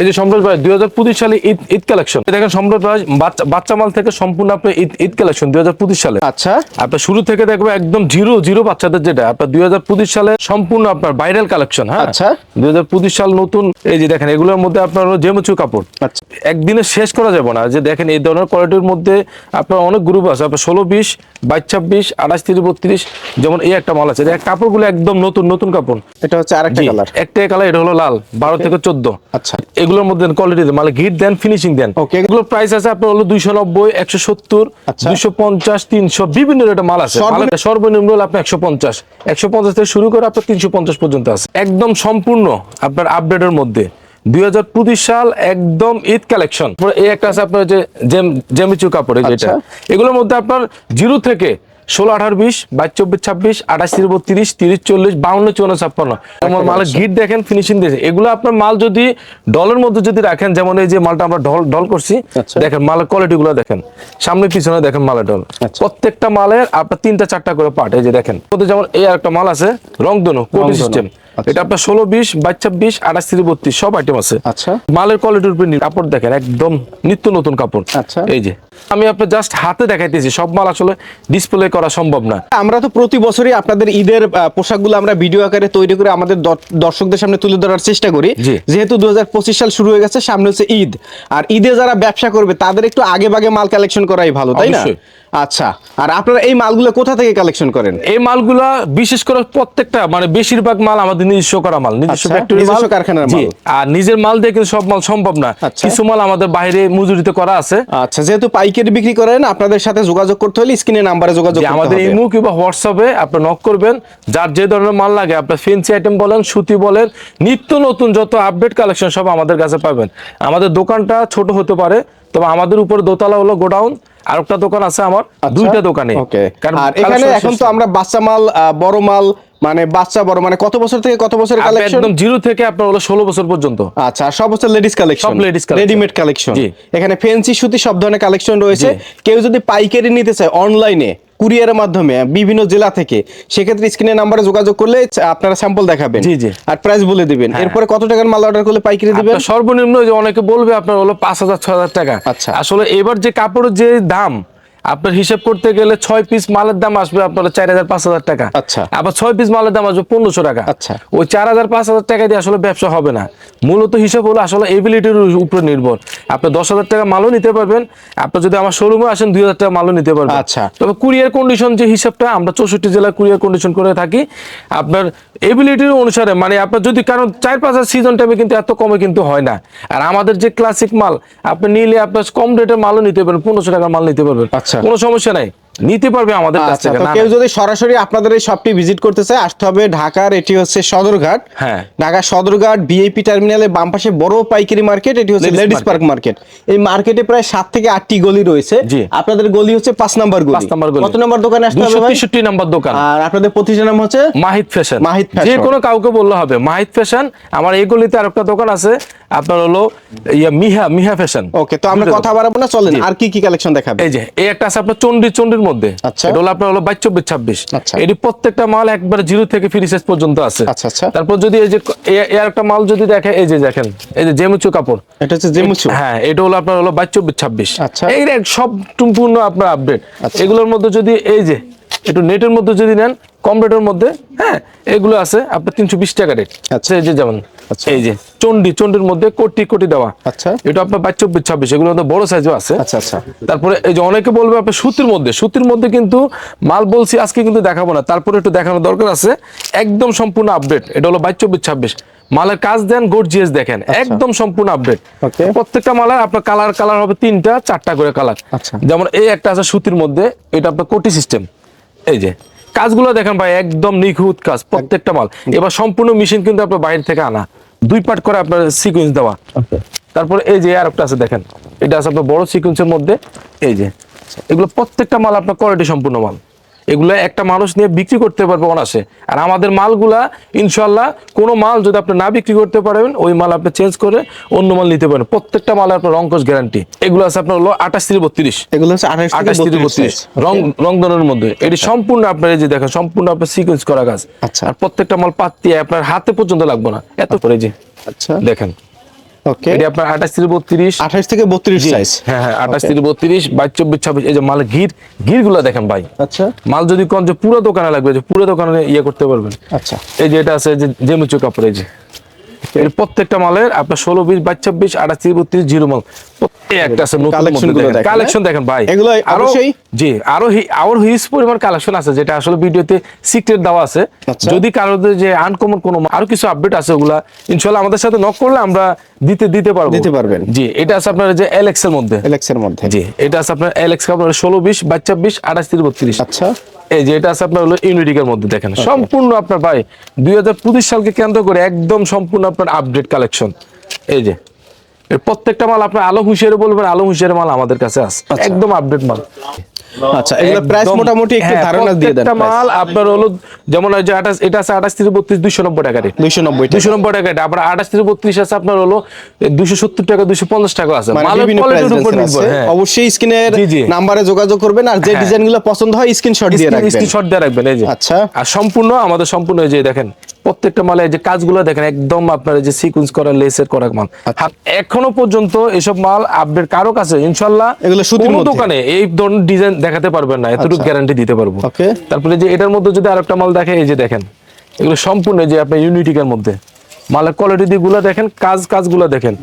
এই যে সম্রাট ভাই দুই হাজার পঁচিশ সালে ঈদ ঈদ কালেকশন দেখেন সম্রাট ভাই বাচ্চা মাল থেকে সম্পূর্ণ আপনার ঈদ ঈদ কালেকশন দুই হাজার পঁচিশ সালে। আচ্ছা। আপনার শুরু থেকে দেখব একদম জিরো জিরো বাচ্চাদের যেটা। আপনার দুই হাজার পঁচিশ সালে সম্পূর্ণ আপনার ভাইরাল কালেকশন হ্যাঁ? আচ্ছা। দুই হাজার পঁচিশ সাল নতুন এই যে দেখেন এগুলোর মধ্যে আপনার জেমুচু কাপড়। আচ্ছা। একদিনে শেষ করা যাবে না। যে দেখেন এই ধরনের কোয়ালিটির মধ্যে আপনার অনেক গ্রুপ আছে। আপনার ষোলো বিশ বাইশ ছাব্বিশ আঠাশ তিরিশ বত্রিশ যেমন এই একটা মাল আছে। কাপড়গুলো একদম নতুন নতুন কাপড়। এটা হচ্ছে আরেকটা জি, কালার একটাই কালার এটা হলো লাল বারো থেকে চোদ্দ। আচ্ছা। এগুলোর মধ্যে কোয়ালিটি মানে গিট দেন ফিনিশিং দেন. এগুলো প্রাইস আছে আপনার হলো দুইশো নব্বই একশো সত্তর আচ্ছা। দুইশো পঞ্চাশ তিনশো বিভিন্ন রেটের মাল আছে সর্বনিম্ন- হলো আপনার একশো পঞ্চাশ একশো পঞ্চাশ থেকে শুরু করে আপনার তিনশো পঞ্চাশ পর্যন্ত আছে একদম সম্পূর্ণ আপনার আপডেটের মধ্যে দুই হাজার পঁচিশ সাল একদম ঈদ কালেকশন এই একটা আছে আপনার যে জেম- জেমিচু কাপড় যেটা আচ্ছা। এগুলোর মধ্যে আপনার জিরো থেকে ষোলো আঠারো বিশ বাইশ চব্বিশ ছাব্বিশ আঠাশ তিরিশ বত্রিশ তিরিশ চল্লিশ বাউন্ন চুয়ান্ন ছাপ্পান্ন। আমার মালের গিট দেখেন ফিনিশিং দিয়েছে। এগুলো আপনার মাল যদি ডলের মধ্যে যদি রাখেন যেমন এই যে মালটা আমরা ঢল ঢল করছি আচ্ছা। দেখেন মালের কোয়ালিটি গুলো দেখেন। সামনে পিছনে দেখেন মালের ঢল আচ্ছা। প্রত্যেকটা মালের আপনার তিনটা চারটা করে পার্ট এই যে দেখেন যেমন এই আর একটা মাল আছে রংধনু কোটি সিস্টেম। এটা আপনার ষোলো বিশ বাইশ ছাব্বিশ আঠাশ তিরিশ বত্রিশ সব আইটেম আছে। আচ্ছা। মালের কোয়ালিটির উপর কাপড় দেখেন একদম নিত্য নতুন কাপড়। আচ্ছা। এই যে আমি আপনার জাস্ট হাতে দেখাইতেছি সব মাল আসলে ডিসপ্লে করা সম্ভব না। আমরা তো প্রতি বছরই আপনাদের ঈদের পোশাকগুলো আমরা ভিডিও আকারে তৈরি করে আমাদের দর্শকদের সামনে তুলে ধরার চেষ্টা করি। যেহেতু দু হাজার পঁচিশ সাল শুরু হয়ে গেছে সামনে হচ্ছে ঈদ। আর ঈদে যারা ব্যবসা করবে তাদের একটু আগে ভাগে মাল কালেকশন করাই ভালো তাই না? আচ্ছা আর আপনারা এই মালগুলো কোথা থেকে কালেকশন করেন? এই মালগুলা বিশেষ করে প্রত্যেকটা মানে বেশিরভাগ মাল আমাদের নিজস্ব করা মাল নিজস্ব আচ্ছা, ফ্যাক্টরি মাল। কারখানার মাল। আর নিজের মাল দিয়ে কিন্তু সব মাল সম্ভব না। আচ্ছা। কিছু মাল আমাদের বাইরে মজুরিতে করা আছে। আচ্ছা যেহেতু পাইকারি বিক্রি করেন আপনাদের সাথে যোগাযোগ করতে হলে স্ক্রিনে নাম্বারে যোগাযোগ করতে আমাদের হবে। ইমো কিংবা হোয়াটসঅ্যাপে আপনি নক করবেন। যার যে ধরনের মাল লাগে আপনার ফেন্সি আইটেম বলেন সুতি বলেন নিত্য নতুন যত আপডেট কালেকশন সব আমাদের কাছে পাবেন। আমাদের দোকানটা ছোট হতে পারে তবে আমাদের উপরে দোতলা হলো গোডাউন। আর একটা দোকান আছে আমার আচ্ছা, দুইটা দোকানে। কারণ আর এখানে এখন তো আমরা বাচ্চা মাল বড় মাল মানে বাচ্চা বড় মানে কত বছর থেকে কত বছর কালেকশন একদম জিরো থেকে আপনার হলো ষোলো বছর পর্যন্ত। আচ্ছা সব হচ্ছে লেডিস কালেকশন সব collection। রেডিমেড কালেকশন এখানে ফেন্সি সুতি সব ধরনের কালেকশন রয়েছে। কেউ যদি পাইকারি নিতে চায় অনলাইনে কুরিয়ারের মাধ্যমে বিভিন্ন জেলা থেকে সেক্ষেত্রে স্ক্রিনের নাম্বারে যোগাযোগ করলে আপনারা স্যাম্পল দেখাবেন। জি, জি। আর প্রাইস বলে দিবেন। এরপরে কত টাকার মাল অর্ডার করলে পাইকারি দিবেন? সর্বনিম্ন যে অনেকে বলবে আপনার হলো পাঁচ হাজার ছয় হাজার টাকা। আচ্ছা। আসলে এবার যে কাপড়ের যে দাম আপনার হিসাব করতে গেলে ছয় পিস মালের দাম আসবে আপনার চার হাজার পাঁচ হাজার টাকা আচ্ছা। আবার ছয় পিস মালের দাম আসবে পনেরোশো টাকা আচ্ছা। ওই চার হাজার পাঁচ হাজার টাকা দিয়ে আসলে ব্যবসা হবে না মূলত হিসাব হলো আসলে এবিলিটির উপর নির্ভর আপনি দশ হাজার টাকা মালও নিতে পারবেন। আপনি যদি আমার শোরুমে আসেন দুই হাজার টাকা মালও নিতে পারবেন। আচ্ছা। তবে কুরিয়ার কন্ডিশন যে হিসাবটা আমরা চৌষট্টি জেলায় কুরিয়ার কন্ডিশন করে থাকি। আপনার এবিলিটির অনুসারে মানে আপনার যদি কারণ চার পাঁচ হাজার সিজন টাইমে কিন্তু এত কমে কিন্তু হয় না। আর আমাদের যে ক্লাসিক মাল আপনি নিলে আপনার কম রেটের মালও নিতে পারবেন পনেরোশো টাকার মাল নিতে পারবেন। আচ্ছা। কোনো সমস্যা নাই। নিতে পারবে আমাদের কাছ আচ্ছা থেকে না, কেউ যদি সরাসরি আপনাদের এই শপটি ভিজিট করতে চায় আসতে হবে ঢাকার এটি হচ্ছে সদরঘাট। হ্যাঁ। ঢাকা সদরঘাট বিএপি টার্মিনালের বাম পাশে বড় পাইকারি মার্কেট এটি হচ্ছে লেডিস পার্ক মার্কেট এই মার্কেটে প্রায় সাত থেকে আটটি গলি রয়েছে। আপনাদের গলি হচ্ছে পাঁচ নাম্বার গলি। পাঁচ নাম্বার গলি। কত নাম্বার দোকানে আসতে হবে ভাই? তেষট্টি নাম্বার দোকান। আর আপনাদের প্রতিষ্ঠানের নাম হচ্ছে মাহিত ফ্যাশন। মাহিত ফ্যাশন। যে কোনো কাউকে বললে হবে মাহিত ফ্যাশন। আমার এই গলিতে আরেকটা দোকান আছে আপনার হলো ইয়া মিহা মিহা ফ্যাশন। ওকে তো আমরা কথা বাড়াবো না চলেন আর কি কি কালেকশন দেখাবে? এই যে এই একটা আছে আপনার চন্ডী চন্ডির মধ্যে আচ্ছা। এটা হলো আপনার হলো বাইশ চব্বিশ ছাব্বিশ আচ্ছা। এটি প্রত্যেকটা মাল একবার জিরো থেকে পর্যন্ত আছে আচ্ছা। তারপর যদি এই যে এর একটা মাল যদি দেখে এই যে দেখেন এই যে জেমুচু কাপড় এটা হচ্ছে জেমুচু হ্যাঁ এটা হলো আপনার হলো বাইশ চব্বিশ ছাব্বিশ আচ্ছা। এই সব সম্পূর্ণ আপনার আপডেট। এগুলোর মধ্যে যদি এই যে একটু নেটের মধ্যে যদি নেন কম রেটের মধ্যে হ্যাঁ এগুলো আছে আপনার তিনশো বিশ টাকা রেট আচ্ছা। এই যে যেমন আচ্ছা। এই যে চন্ডি চন্ডির মধ্যে কোটি কোটি দেওয়া। আচ্ছা। এটা আপনার বাইশ চব্বিশ ছাব্বিশ এগুলো বড় সাইজও আছে। আচ্ছা আচ্ছা। তারপরে এই যে অনেকে বলবে আপনার সুতির মধ্যে সুতির মধ্যে কিন্তু মাল বলছি আজকে কিন্তু দেখাবো না। তারপরে একটু দেখানোর দরকার আছে। একদম সম্পূর্ণ আপডেট এটা হলো বাইশ চব্বিশ ছাব্বিশ। মালের কাজ দেন গর্জিয়াস দেখেন। একদম সম্পূর্ণ আপডেট. প্রত্যেকটা মালের আপনার কালার কালার হবে তিনটা চারটা করে কালার আচ্ছা। যেমন এই একটা আছে সুতির মধ্যে এটা আপনার কোটি সিস্টেম এই যে কাজগুলো দেখেন ভাই একদম নিখুঁত কাজ প্রত্যেকটা মাল। এবার সম্পূর্ণ মেশিন কিন্তু আপনার বাইরে থেকে আনা। দুই পার্ট করে আপনার সিকোয়েন্স দেওয়া। তারপরে এই যে আর একটা আছে দেখেন। এটা আছে আপনার বড় সিকোয়েন্সের মধ্যে এই যে। এগুলো প্রত্যেকটা মাল আপনার কোয়ালিটি সম্পূর্ণ মাল। এগুলো একটা মানুষ নিয়ে বিক্রি করতে পারবে অনাসে আর আমাদের মালগুলা ইনশাল্লাহ কোনো মাল যদি আপনি না বিক্রি করতে পারবেন ওই মাল আপনি চেঞ্জ করে অন্য মাল নিতে পারেন প্রত্যেকটা মালে আপনার রঙ্কশ গ্যারান্টি এগুলো আছে আপনার হলো আঠাশ থেকে বত্রিশ। এগুলো হচ্ছে আঠাশ আঠাশ থেকে বত্রিশ রং রংধনের মধ্যে। এটি সম্পূর্ণ আপনার এই যে দেখেন সম্পূর্ণ আপনার সিকোয়েন্স করা কাজ আচ্ছা। আর প্রত্যেকটা মাল পাত্তি আপনার হাতে পর্যন্ত লাগবে না। এত করে যে আচ্ছা। দেখেন। Okay. এটা আপনার আঠাশ থেকে বত্রিশ। আঠাশ থেকে বত্রিশ সাইজ হ্যাঁ হ্যাঁ আঠাশ থেকে বত্রিশ বাইশ চব্বিশ ছাব্বিশ এই যে মাল গির গিরগুলো দেখেন ভাই। আচ্ছা। মাল যদি কোন যে পুরো দোকানে লাগবে যে পুরো দোকানে ইয়ে করতে পারবেন। আচ্ছা। এই যে এটা আছে যে জেমুচু কাপড় এই যে। এর প্রত্যেকটা মালের আপনার ষোলো বিশ বাইশ চব্বিশ আঠাশ থেকে বত্রিশ জিরো মাল। প্রত্যেক একটা আছে নতুন Collection গুলো দেখেন, কালেকশন দেখেন ভাই। এগুলো আরও অবশ্যই- জি আরও আরও হিউজ পরিমাণ কালেকশন আছে যেটা আসলে ভিডিওতে সিক্রেট দেওয়া আছে। আচ্ছা। যদি কারোর যে আনকমন কোনো আরও কিছু আপডেট আছে ওগুলা আমাদের সাথে নক করলে আমরা দিতে দিতে পারব। দিতে পারবেন। জি এটা আছে আপনার যে এলএক্স এর মধ্যে। এলেক্সের মধ্যে। জি এটা আছে আপনার এলএক্স কাপড় ষোলো বিশ বাইশ চব্বিশ আঠাশ থেকে বত্রিশ। আচ্ছা। এই যে এটা আছে আপনার হলো ইউনিটিকের মধ্যে দেখেন। সম্পূর্ণ আপনার ভাই দুই হাজার পঁচিশ সালকে কেন্দ্র করে একদম সম্পূর্ণ আপনার আপডেট কালেকশন এই যে প্রত্যেকটা মাল আপনার আলো হুঁশিয়ারে বলবেন আলো হুঁশিয়ারে মাল আমাদের কাছে আছে। একদম আপডেট মাল। আচ্ছা এগুলো প্রাইস মোটামুটি একটু হ্যাঁ, ধারণা দিয়ে দেন প্রত্যেকটা মাল আপনার হলো যেমন যে এটা আছে থেকে টাকা রেট টাকা। আবার থেকে আছে আপনার হলো দুইশো সত্তর টাকা দুইশো পঞ্চাশ টাকা আছে। মানে মালের কোয়ালিটির উপর নির্ভর হ্যাঁ। অবশ্যই স্ক্রিনের। নাম্বারে যোগাযোগ করবেন আর যে হ্যাঁ। পছন্দ হয় স্ক্রিনশট দিয়ে রাখবেন। স্ক্রিনশট দিয়ে রাখবেন এই যে। আচ্ছা। আর সম্পূর্ণ আমাদের সম্পূর্ণ এই যে দেখেন প্রত্যেকটা মালে যে কাজগুলো দেখেন একদম আপনার যে সিকোয়েন্স করা লেসের করা মাল। আচ্ছা। এখনও পর্যন্ত এসব মাল আপডেট কারও কাছে ইনশাল্লাহ কোনো দোকানে এই ধরনের ডিজাইন দেখাতে পারবেন না এতটুকু আচ্ছা। গ্যারান্টি দিতে পারব। তারপরে যে এটার মধ্যে যদি আরেকটা মাল দেখে এই যে দেখেন এগুলো সম্পূর্ণ যে আপনার ইউনিটিকের মধ্যে। মালের কোয়ালিটি দিগুলো দেখেন কাজ কাজ কাজগুলো দেখেন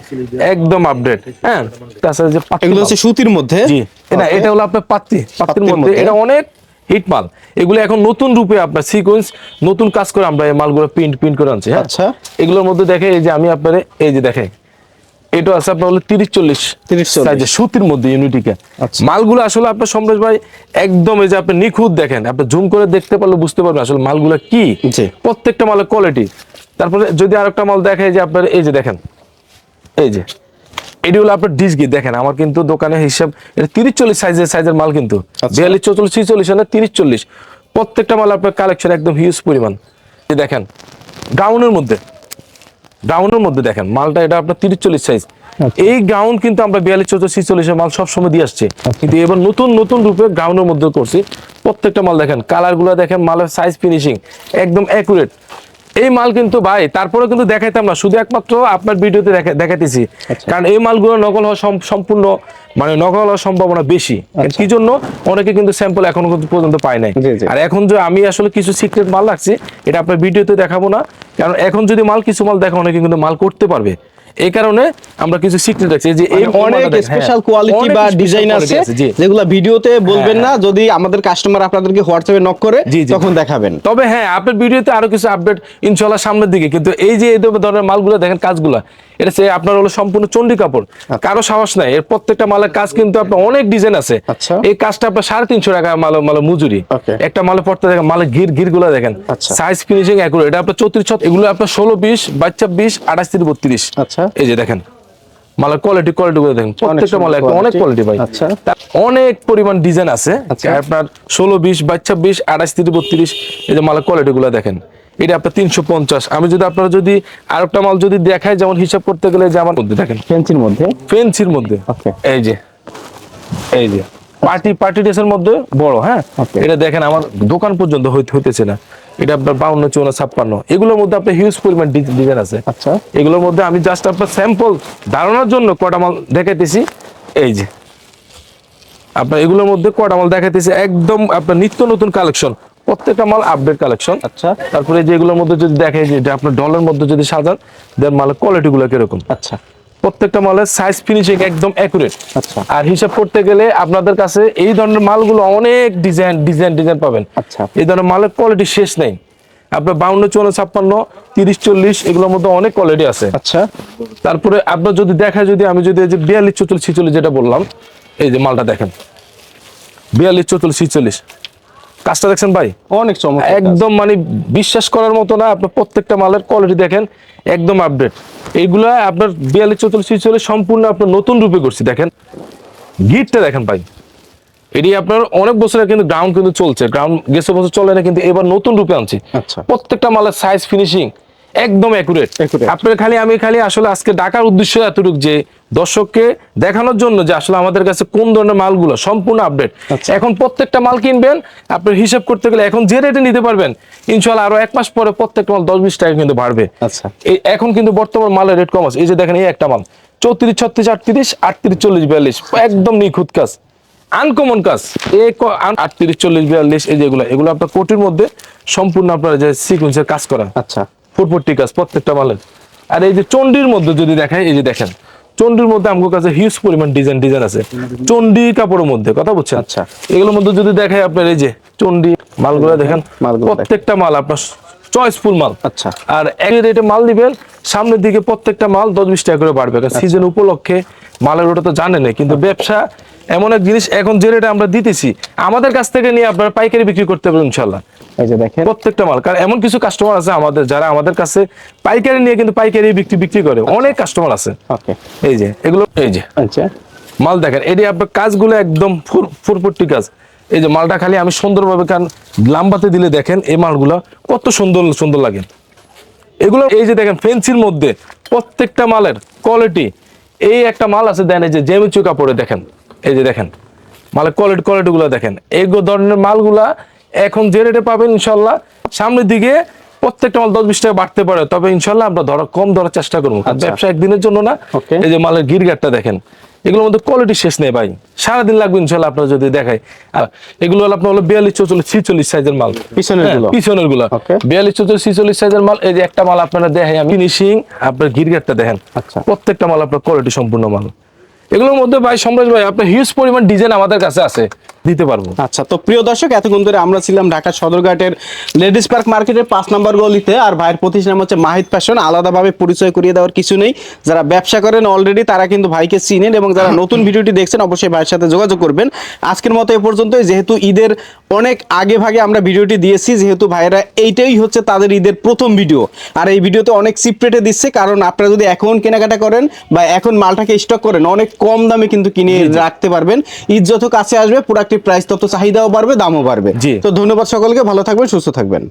একদম আপডেট হ্যাঁ? তাছাড়া যে এগুলো। হচ্ছে সুতির মধ্যে। জি এটা এটা হলো আপনার পাত্তি পাত্তির মধ্যে। এটা অনেক হিট মাল এগুলো এখন নতুন রূপে আপনার সিকোয়েন্স নতুন কাজ করে আমরা এই মালগুলো প্রিন্ট প্রিন্ট করে আনছি হ্যাঁ আচ্ছা। এগুলোর মধ্যে দেখে এই যে আমি আপনার এই যে দেখে এটা আছে আপনার হলো তিরিশ চল্লিশ 30-40 সাইজে সুতির মধ্যে ইউনিটিকে আচ্ছা। মালগুলো আসলে আপনার সমরেশ ভাই একদম এই যে আপনি নিখুঁত দেখেন আপনি জুম করে দেখতে পারলে বুঝতে পারবেন আসলে মালগুলো কি। প্রত্যেকটা মালের কোয়ালিটি তারপরে যদি আরেকটা মাল দেখে যে আপনার এই যে দেখেন এই যে এটি হলো আপনার ডিসগি দেখেন আমার কিন্তু দোকানে হিসাব এটা তিরিশ চল্লিশ সাইজের সাইজের মাল কিন্তু। আচ্ছা। বিয়াল্লিশ চৌচল্লিশ ছিচল্লিশ না তিরিশ চল্লিশ। প্রত্যেকটা মাল আপনার কালেকশন একদম হিউজ পরিমাণ। দেখেন গাউনের মধ্যে গাউনের মধ্যে দেখেন মালটা এটা আপনার তিরিশ চল্লিশ সাইজ এই গাউন কিন্তু আমরা বিয়াল্লিশ চৌচল্লিশ ছিচল্লিশের মাল সবসময় দিয়ে আসছে। কিন্তু এবার নতুন নতুন রূপে গাউনের মধ্যে করছি। প্রত্যেকটা মাল দেখেন কালারগুলো দেখেন মালের সাইজ ফিনিশিং একদম অ্যাকুরেট এই মাল কিন্তু ভাই তারপরে কিন্তু দেখাইতাম না শুধু একমাত্র আপনার ভিডিওতে দেখা- দেখাইতেছি। কারণ এই মালগুলো নকল হওয়া সম- সম্পূর্ণ মানে নকল হওয়ার সম্ভাবনা বেশি। কি জন্য? অনেকে কিন্তু স্যাম্পল এখনও পর্যন্ত পায় নাই। আর এখন যে আমি আসলে কিছু সিক্রেট মাল রাখছি এটা আপনার ভিডিওতে দেখাবো না। কারণ এখন যদি মাল কিছু মাল দেখা অনেকে কিন্তু মাল করতে পারবে। এই কারণে আমরা কিছু সিক্রেট রাখছি যে এই মানে অনেক স্পেশাল হ্যাঁ, কোয়ালিটি বা ডিজাইন আছে যেগুলো ভিডিওতে বলবেন হ্যাঁ, না যদি আমাদের কাস্টমার আপনাদেরকে হোয়াটসঅ্যাপে নক করে। তখন দেখাবেন। তবে হ্যাঁ আপনার ভিডিওতে আরও কিছু আপডেট ইনশাল্লাহ সামনের দিকে। কিন্তু এই যে এই ধরনের মালগুলো দেখেন কাজগুলো এটা সে আপনার হলো সম্পূর্ণ চন্ডি কাপড়। কারও সাহস নাই। এর প্রত্যেকটা মালের কাজ কিন্তু আপনার অনেক ডিজাইন আছে। আচ্ছা। এই কাজটা আপনার সাড়ে তিনশো টাকা মাল মাল মজুরি। একটা মালে পড়তে দেখেন মালের গির গিরগুলো দেখেন। আচ্ছা। সাইজ ফিনিশিং একুরেট এটা আপনার চৌত্রিশ এগুলো আপনার ষোলো বিশ বাচ্চা বিশ আঠাশ থেকে বত্রিশ। আচ্ছা। এই যে দেখেন মালের কোয়ালিটি কোয়ালিটি গুলো দেখেন। প্রত্যেকটা মালে অনেক কোয়ালিটি ভাই। আচ্ছা। অনেক পরিমাণ ডিজাইন আছে। আচ্ছা। আপনার ষোলো বিশ বাচ্চা বিশ আঠাশ থেকে বত্রিশ। এই যে মালের কোয়ালিটি গুলো দেখেন। এটা আপনার তিনশো পঞ্চাশ। আমি যদি আপনারা যদি আর একটা মাল যদি দেখায় যেমন হিসাব করতে গেলে যে আমার মধ্যে দেখেন। ফেন্সির মধ্যে? ফেন্সির মধ্যে। এই যে এই যে। পার্টি পার্টি ড্রেসের মধ্যে বড় হ্যাঁ? এটা দেখেন আমার দোকান পর্যন্ত হইতে হইতেছে না। এটা আপনার বাউন্ন চৌন্ন ছাপ্পান্ন। এগুলোর মধ্যে আপনার হিউজ পরিমাণ ডিজাইন আছে। আচ্ছা। এগুলোর মধ্যে আমি জাস্ট আপনার স্যাম্পল ধারণার জন্য কটা মাল দেখাইতেছি। এই যে। আপনার এগুলোর মধ্যে কটা মাল দেখাইতেছি একদম আপনার নিত্য নতুন কালেকশন প্রত্যেকটা মাল আপডেট কালেকশন আচ্ছা। তারপরে যেগুলোর মধ্যে যদি দেখে যে এটা আপনার ডলার মধ্যে যদি সাজান দেন মালের কোয়ালিটি গুলো কীরকম? আচ্ছা। প্রত্যেকটা মালের সাইজ ফিনিশিং একদম অ্যাকুরেট আচ্ছা। আর হিসাব করতে গেলে আপনাদের কাছে এই ধরনের মালগুলো অনেক ডিজাইন ডিজাইন ডিজাইন পাবেন। আচ্ছা। এই ধরনের মালের কোয়ালিটি শেষ নেই। আপনার বাউন্ন চুয়ান্ন ছাপ্পান্ন তিরিশ চল্লিশ এগুলোর মধ্যে অনেক কোয়ালিটি আছে। আচ্ছা। তারপরে আপনার যদি দেখা যদি আমি যদি এই যে বিয়াল্লিশ চৌচল্লিশ ছিচল্লিশ যেটা বললাম এই যে মালটা দেখেন। বিয়াল্লিশ চৌচল্লিশ ছিচল্লিশ কাজটা দেখছেন ভাই? অনেক চমৎকার একদম মানে বিশ্বাস করার মতো না আপনার প্রত্যেকটা মালের কোয়ালিটি দেখেন একদম আপডেট এইগুলা আপনার বিয়াল্লিশ চৌত্রিশ ছিচল্লিশ সম্পূর্ণ আপনার নতুন রূপে করছি দেখেন। গিটটা দেখেন ভাই। এটি আপনার অনেক বছরের কিন্তু গ্রাউন্ড কিন্তু চলছে। গ্রাউন্ড গেছে বছর চলে না কিন্তু এবার নতুন রূপে আনছি। আচ্ছা। প্রত্যেকটা মালের সাইজ ফিনিশিং একদম অ্যাকুরেট। আপনার খালি আমি খালি আসলে আজকে ডাকার উদ্দেশ্য এতটুকু যে দর্শককে দেখানোর জন্য যে আসলে আমাদের কাছে কোন ধরনের মালগুলো সম্পূর্ণ আপডেট আচ্ছা। এখন প্রত্যেকটা মাল কিনবেন আপনার হিসাব করতে গেলে এখন যে রেটে নিতে পারবেন ইনশাল্লাহ আরও এক মাস পরে প্রত্যেকটা মাল দশ বিশ টাকা কিন্তু বাড়বে। আচ্ছা। এখন কিন্তু বর্তমান মালের রেট কম আছে। এই যে দেখেন এই একটা মাল। চৌত্রিশ ছত্রিশ আটত্রিশ আটত্রিশ চল্লিশ বিয়াল্লিশ। একদম নিখুঁত কাজ। আনকমন কাজ। এ আটত্রিশ চল্লিশ বিয়াল্লিশ এই যেগুলো এগুলো আপনার কোটির মধ্যে সম্পূর্ণ আপনার যে সিকুয়েন্সের কাজ করা। আচ্ছা। ফুটপট্টি কাজ প্রত্যেকটা মালের। আর এই যে চন্ডির মধ্যে যদি দেখায় এই যে দেখেন চন্ডির মধ্যে আমার কাছে হিউজ পরিমাণ ডিজাইন ডিজাইন আছে। চন্ডি কাপড়ের মধ্যে কথা বলছেন? আচ্ছা। এগুলোর মধ্যে যদি দেখায় আপনার এই যে চন্ডি মালগুলো দেখেন প্রত্যেকটা মাল আপনার চয়েসফুল মাল। আচ্ছা। আর এক রেটে মাল দিবেন সামনের দিকে প্রত্যেকটা মাল দশ বিশ টাকা করে বাড়বে। কারণ সিজন উপলক্ষে মালের ওটা তো জানেন কিন্তু ব্যবসা এমন এক জিনিস এখন যে রেটে আমরা দিতেছি আমাদের কাছ থেকে নিয়ে আপনারা পাইকারি বিক্রি করতে পারবেন ইনশাল্লাহ এই যে দেখেন। প্রত্যেকটা মাল কারণ এমন কিছু কাস্টমার আছে আমাদের যারা আমাদের কাছে পাইকারি নিয়ে কিন্তু পাইকারি বিক্রি বিক্রি করে। অনেক কাস্টমার আছে। ওকে। এই যে এগুলো এই যে। আচ্ছা। মাল দেখেন এটি আপনার কাজগুলো একদম ফুর- ফুরপট্টি কাজ। এই যে মালটা খালি আমি সুন্দরভাবে কারণ লাম্বাতে দিলে দেখেন এই মালগুলো কত সুন্দর সুন্দর লাগে। এগুলো এই যে দেখেন ফেন্সির মধ্যে প্রত্যেকটা মালের কোয়ালিটি এই একটা মাল আছে দেন এই যে জেমিচু কাপড়ে দেখেন। এই যে দেখেন মালের কোয়ালিটি কোয়ালিটি গুলো দেখেন। এই ধরনের মালগুলা এখন যে রেটে পাবেন ইনশাল্লাহ সামনের দিকে প্রত্যেকটা মাল দশ বিশ টাকা বাড়তে পারে। তবে ইনশাল্লাহ আমরা ধরা কম ধরার চেষ্টা করব। আচ্ছা। ব্যবসা একদিনের জন্য না। এই যে মালের গিরগাটটা দেখেন এগুলোর মধ্যে কোয়ালিটি শেষ নেই ভাই। সারাদিন লাগবে ইনশাল্লাহ আপনার যদি আর এগুলো হলো আপনার হলো বিয়াল্লিশ চৌচল্লিশ ছিচল্লিশ সাইজের মাল। পিছনের হ্যাঁ, পিছনেরগুলো. বিয়াল্লিশ চৌচল্লিশ ছিচল্লিশ সাইজের মাল এই যে একটা মাল আপনারা দেখেন আমি। ফিনিশিং আপনার গিরগাটটা দেখেন। আচ্ছা। প্রত্যেকটা মাল আপনার কোয়ালিটি সম্পূর্ণ মাল। এগুলোর মধ্যে ভাই সম্রাজ ভাই আপনার হিউজ পরিমাণ ডিজাইন আমাদের কাছে আছে। দিতে পারব। আচ্ছা তো প্রিয় দর্শক এতক্ষণ ধরে আমরা ছিলাম ঢাকা সদরঘাটের লেডিস পার্ক মার্কেটের পাঁচ নম্বর গলিতে আর ভাইয়ের প্রতিষ্ঠান হচ্ছে মাহিদ ফ্যাশন। আলাদাভাবে পরিচয় করিয়ে দেওয়ার কিছু নেই। যারা ব্যবসা করেন অলরেডি তারা কিন্তু ভাইকে চিনেন এবং যারা নতুন ভিডিওটি দেখছেন অবশ্যই ভাইয়ের সাথে যোগাযোগ করবেন। আজকের মতো এ পর্যন্তই। যেহেতু ঈদের অনেক আগে ভাগে আমরা ভিডিওটি দিয়েছি যেহেতু ভাইয়েরা এইটাই হচ্ছে তাদের ঈদের প্রথম ভিডিও। আর এই ভিডিওতে অনেক সিপ্রেটে দিচ্ছে কারণ আপনারা যদি এখন কেনাকাটা করেন বা এখন মালটাকে স্টক করেন অনেক কম দামে কিন্তু কিনে রাখতে পারবেন। ঈদ যত কাছে আসবে প্রোডাক্টের প্রাইস তত চাহিদাও বাড়বে দামও বাড়বে। জি। তো ধন্যবাদ সকলকে ভালো থাকবেন সুস্থ থাকবেন।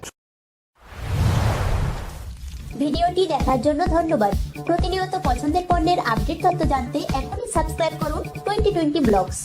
ভিডিওটি দেখার জন্য ধন্যবাদ। প্রতিনিয়ত পছন্দের পণ্যের আপডেট তথ্য জানতে এখনই সাবস্ক্রাইব করুন টোয়েন্টি টোয়েন্টি ব্লগস